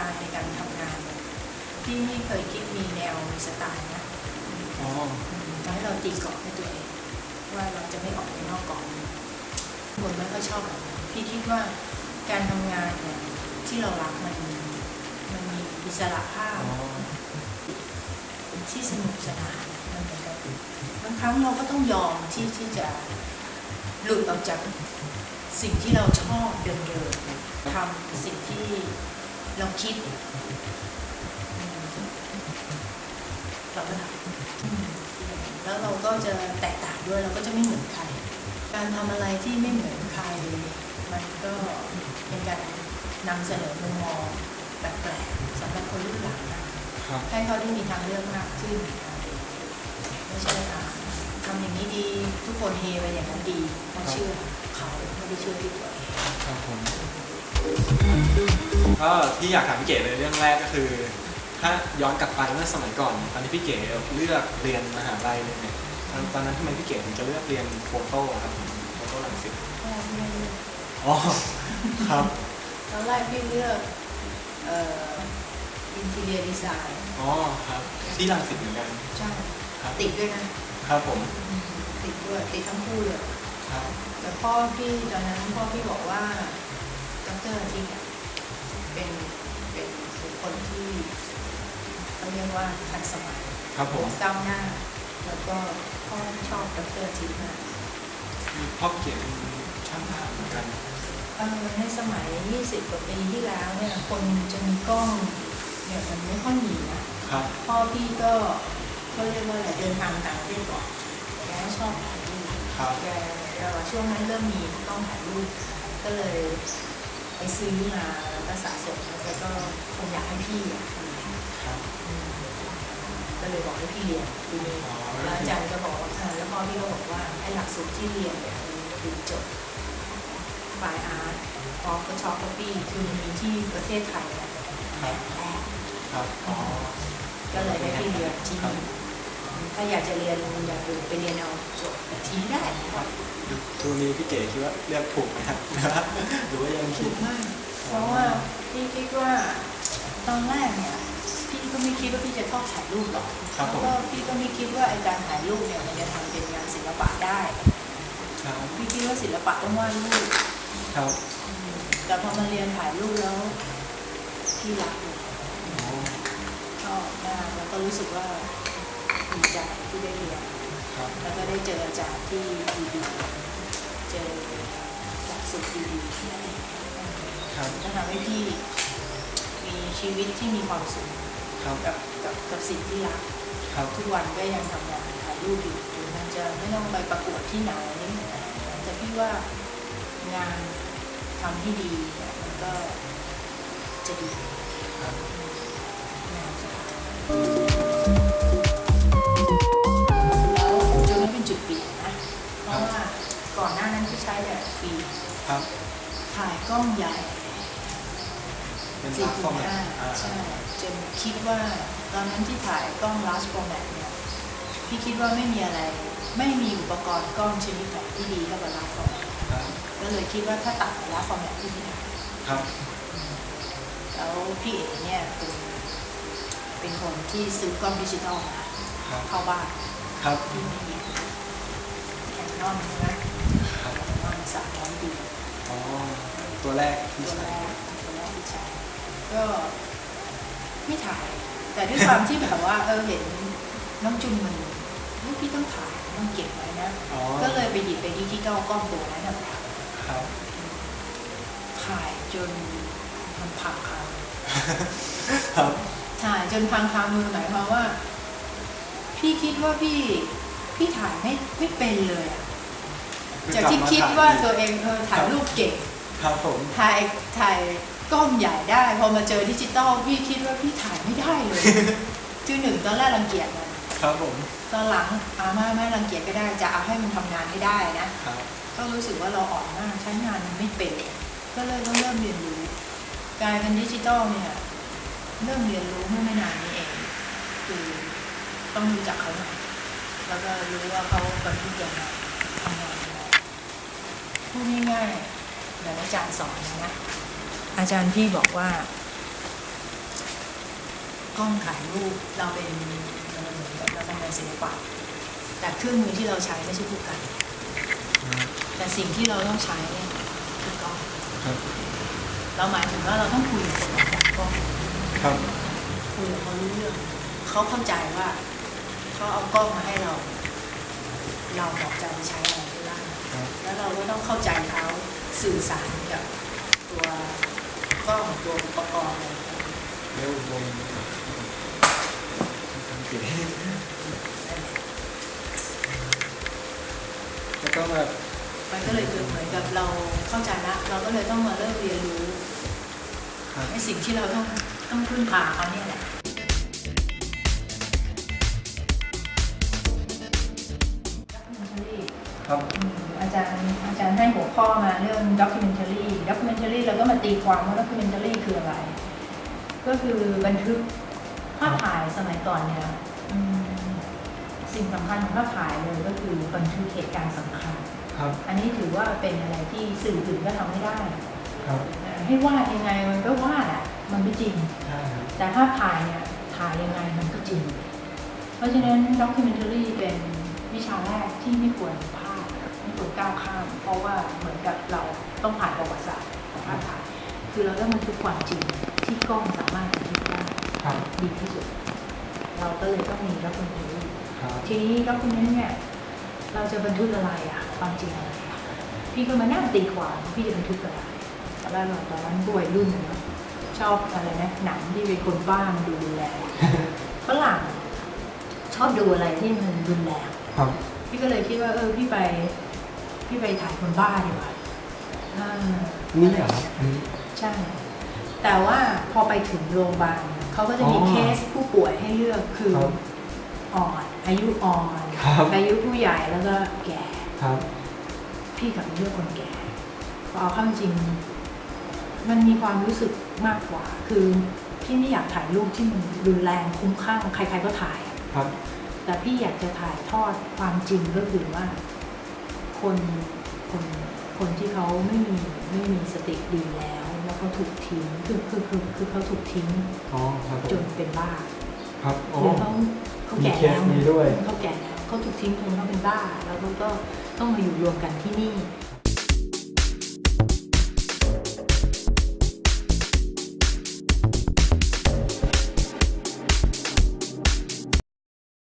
ไตล์ในการทำงานเนี่ยพี่ไม่เคยคิดมีแนวมีสไตล์นะอ๋อทำให้เราตีกรอบให้ตัวเองว่าเราจะไม่ออกไปนอกกรอบคนไม่ค่อยชอบแบบนั้นพี่คิดว่าการทำงานเนี่ยที่เรารักมันมันมีอิสระภาพอ๋อที่สนุกสนานมันเหมือนกับบางครั้งเราก็ต้องยอมที่ที่จะหลุดออกจากสิ่งที่เราชอบเดิมๆทำสิ่งที่ เราคิดอืมเราก็ทำอืมแล้วเราก็จะแตกต่างด้วยเราก็จะไม่เหมือนใคร การทำอะไรที่ไม่เหมือนใคร มันก็เป็นการนำเสนอมุมมองแปลกๆสำหรับคนรุ่นหลังนะครับให้เขาได้มีทางเลือกมากขึ้นไม่ใช่อะทำอย่างนี้ดีทุกคนเฮไปอย่างนั้นดีเขาเชื่อเขาไม่ได้เชื่อที่ตัวเองครับผม ก็ที่อยากถามพี่เก๋ในเรื่องแรกก็คือ ถ้าย้อนกลับไปเมื่อสมัยก่อนตอนที่พี่เก๋เลือกเรียนมหาลัยเลยเนี่ยตอนตอนนั้นทำไมพี่เก๋ถึงจะเลือกเรียนโฟโต้ครับโฟโต้ลังสิตพ่อไม่เลือกอ๋อครับตอนแรกพี่เลือกเอ่ออินทีเรียดีไซน์อ๋อครับที่ลังสิตเหมือนกันใช่ครับติดด้วยนะครับผมอืมติดด้วยติดทั้งคู่เลยครับแต่พ่อพี่ตอนนั้นพ่อพี่บอกว่าดรอาทิตย์อะ เป็นเป็นบุคคลที่เขาเรียกว่าทันสมัยครับผมก้าวหน้า แล้วก็พ่อชอบดรอาทิตย์มากพ่อพี่เก๋เป็นช่างภาพเหมือนกันเออในสมัย 20 กว่าปีที่แล้วเนี่ยคนจะมีกล้องเนี่ยมันไม่ค่อยมีนะครับพ่อพี่ก็เขาเรียกว่าอะไรเดินทางต่างประเทศก่อนแกชอบถ่ายรูปครับแกเอ่อช่วงนั้นเริ่มมีกล้องถ่ายรูปก็เลยไปซื้อมาแล้ว ก็สะสมแล้วแกก็คงอยากให้พี่อะครับก็เลยบอกให้พี่เรียนทีนี้อ๋อแล้วอาจารย์ก็บอกว่าอ่าแล้วพ่อพี่ก็บอกว่าไอ้หลักสูตรที่เรียนเนี่ยมันคือจบฝ่ายอาร์ตพอก็ช็อปปี้คือมันมีที่ประเทศไทยเนี่ยครับแรกครับอ๋อก็เลยให้พี่เรียนที่นี่ถ้าอยากจะเรียนอย่างอื่นไปเรียนเอาจบทีได้ครับ ดูนี้พี่เก๋คิดว่าเลือกถูกไหมครับหรือว่ายังถูคิดกมาก เพราะว่าพี่คิดว่าตอนแรกเนี่ยพี่ก็ไม่คิดว่าพี่จะชอบถ่ายรูปหรอกครับผม แล้วก็พี่ก็ไม่คิดว่าไอ้การถ่ายรูปเนี่ยมันจะทำเป็นงานศิลปะได้ ครับพี่คิดว่าศิลปะต้องวาดรูปครับอืมแต่พอมาเรียนถ่ายรูปแล้วพี่รักเลยอ๋อชอบมากแล้วก็รู้สึกว่าดีใจที่ได้เรียน ครับ แล้วก็ได้เจออาจารย์ที่ดีๆเจอหลักสูตรดีๆนั่นเอง ครับก็ทำให้พี่มีชีวิตที่มีความสุขครับ กับกับกับสิ่งที่รัก ครับ ทุกวันก็ยังทำงานถ่ายรูปอยู่ถึงมันจะไม่ต้องไปประกวดที่ไหนแต่พี่ว่างานทำที่ดีเนี่ยมันก็จะดีครับงานจะแล้วจนนี้เป็นจุดเปลี่ยนนะ เพราะว่าก่อนหน้านั้นพี่ใช้แต่ฟิล์มครับ ถ่ายกล้องใหญ่เป็น สี่ลาฟคูอร์ณแมตห้าอ่าใช่จนคิดว่าตอนนั้นที่ถ่ายกล้อง large format เนี่ยพี่คิดว่าไม่มีอะไร ไม่มีอุปกรณ์กล้องชนิดไหนที่ดีเท่ากับ large format ครับก็เลยคิดว่าถ้าตัด large format ที่พี่ถ่ายครับแล้วพี่เอ๋เนี่ยเป็นเป็นคนที่ซื้อกล้องดิจิตอลมาครับเข้าบ้านครับที่ไม่มีแคนนอนนะครับแคนนอนสามร้อยดีอ๋อตัวแรกที่ตัวใช้แรกตัวแรกที่ใช้ ก็ไม่ถ่าย แต่ด้วยความที่แบบว่าเออเห็นน้องจุนมันเฮ้ยพี่ต้องถ่ายต้องเก็บไว้นะ อ๋อก็เลยไปหยิบไปดิจิตอลกล้องตัวนั้นนะครับ ถ่ายจนมันพังคาครับ ถ่ายจนพังคามือหมายความว่า พี่คิดว่าพี่พี่ถ่ายไม่ไม่เป็นเลยอะคือจากกลับที่มาคิดถ่ยว่าอีกตัวเองเออถ่ายรูปเก่ง ครับผมถ่ายถ่าย กล้องใหญ่ได้ พอมาเจอดิจิตอลพี่คิดว่าพี่ถ่ายไม่ได้เลยคือหนึ่งตอนแรกรังเกียจมันครับผมตอนหลังอาไม่ไม่รังเกียจก็ได้จะเอาให้มันทำงานให้ได้นะครับก็รู้สึกว่าเราอ่อนมากใช้งานมันไม่เป็นก็เลยต้องเริ่มเรียนรู้กลายเป็นดิจิตอลเนี่ยเริ่มเรียนรู้เมื่อไม่นานนี้เอง คือต้องรู้จักเขาหน่อยแล้วก็รู้ว่าเขาเป็นผู้ยังไงทำงานยังไงพูดง่ายๆเดี๋ยวอาจารย์สอนนะ อาจารย์พี่บอกว่า กล้องถ่ายรูปเราเป็นเราเหมือนกับเราทำงานศิลปะแต่เครื่องมือที่เราใช้ไม่ใช่ผู้กัน แต่สิ่งที่เราต้องใช้เนี่ยคือกล้องครับเราหมายถึงว่าเราต้องคุยกับคนออกแบบกล้องครับคุยกับเขารู้เรื่องเขาเข้าใจว่าเขาเอากล้องมาให้เรา เราบอกจะใช้อะไรได้บ้างครับแล้วเราก็ต้องเข้าใจเขาสื่อสารกับตัว กล้องตัวอุปกรณ์อะไรเร็ววงเก๋แล้วก็แบบมันก็เลยเกิดเหมือนกับเราเข้าใจละเราก็เลยต้องมาเริ่มเรียนรู้ในสิ่งที่เราต้องต้องพึ่งพาเขาเนี่ยแหละครับ อืมอาจารย์อาจารย์ให้หัวข้อมาเรื่อง documentary documentary เราก็มาตีความว่า documentary คืออะไร ก็คือบันทึกภาพถ่ายสมัยก่อนเนี่ยอืมสิ่งสำคัญของภาพถ่ายเลยก็คือบันทึกเหตุการณ์สำคัญครับอันนี้ถือว่าเป็นอะไรที่สื่ออื่นก็ทำไม่ได้ครับให้วาดยังไงมันก็วาดอะมันไม่จริงใช่ครับแต่ภาพถ่ายเนี่ยถ่ายยังไงมันก็จริง เพราะฉะนั้น documentary เป็นวิชาแรกที่ไม่ควรพลาดไม่ ควรก้าวข้าม เพราะว่าเหมือนกับเราต้องผ่านประวัติศาสตร์ของภาพถ่ายคือเราต้องบันทึกความจริงที่กล้องสามารถบันทึกได้ครับดีที่สุด เราก็เลยต้องมี documentary ครับทีนี้ document เนี่ยเราจะบันทึกอะไรอะความจริงอะไรอะพี่ก็มานั่งตีความว่าพี่จะบันทึกอะไรตอนแรกเราตอนนั้นป่วยรุ่นหนึ่งเนอะชอบอะไรนะหนังที่เป็นคนบ้ามันดูรุนแรงฝรั่งชอบดูอะไรที่มันรุนแรงครับพี่ก็เลยคิดว่าเออพี่ไป พี่ไปถ่ายคนบ้าดีกว่าอ่านี่เหรอครับอันนี้ ใช่ แต่ว่าพอไปถึงโรงพยาบาลเขาก็จะมีอ๋อเคสผู้ป่วยให้เลือกคือครับอ่อนอายุอ่อนครับ อายุผู้ใหญ่แล้วก็แก่ ครับ พี่กลับไปเลือกคนแก่พอเอาเข้าจริง มันมีความรู้สึกมากกว่า คือพี่ไม่อยากถ่ายรูปที่มันรุนแรงคุ้มข้างใคร ๆก็ถ่ายอะครับ แต่พี่อยากจะถ่ายทอดความจริงก็คือว่า คนคนคนที่เขาไม่มีไม่มีสติดีแล้ว แล้วเขาถูกทิ้งคือคือคือคือเขาถูกทิ้งอ๋อครับผจมนเป็นบ้าครับอ๋อหรือเขาเขาแก่มีเคแล้สวนี้ด้วย เขาแก่แล้วเขาถูกทิ้งจนเขาเป็นบ้า แล้วเขาก็ต้องมาอยู่รวมกันที่นี่